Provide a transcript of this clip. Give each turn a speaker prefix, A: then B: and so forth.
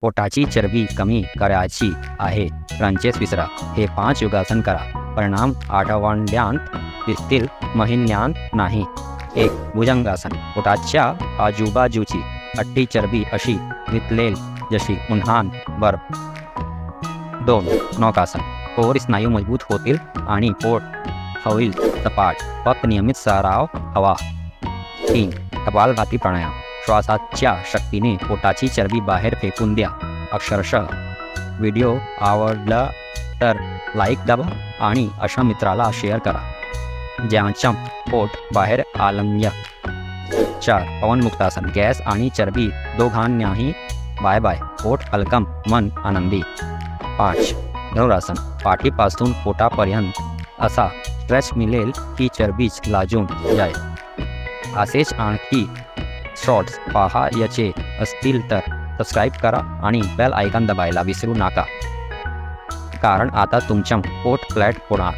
A: पोटाची चरबी कमी करायची आहे. क्रंचेस विसरा. हे पाच योगासन करा. परिणाम आठवड्यांत दिसतील महिन्यांत नाही. एक भुजंगासन. पोटाच्या आजूबाजूची अट्टी चरबी अशी वितलेल जशी उन्हान बर्फ दोन नौकासन. कोर स्नायू मजबूत होतील आणि पोट होईल सपाट. फक्त नियमित सराव हवा. तीन कपालभाती प्राणायाम. श्वासाच्या शक्तीने पोटाची चरबी बाहेर फेकून द्या. अक्षरशः. व्हिडिओ आवडला तर लाईक दाबा आणि अशा मित्राला शेअर करा. ज्यांच्या पोट बाहेर आलम्य चार. पवनमुक्तासन गॅस आणि चरबी दोघांनाही बाय बाय. पोट हलकम मन आनंदी. पाच. धनुरासन. पाठीपासून पोटापर्यंत असा स्ट्रेच मिळेल की चरबीच लाजून जाईल. असेच आणखी शॉर्ट्स पाहायचे असतील तर सबस्क्राईब करा आणि बेल आयकॉन दबायला विसरू नका. कारण आता तुमच्या पोट फ्लॅट होणार.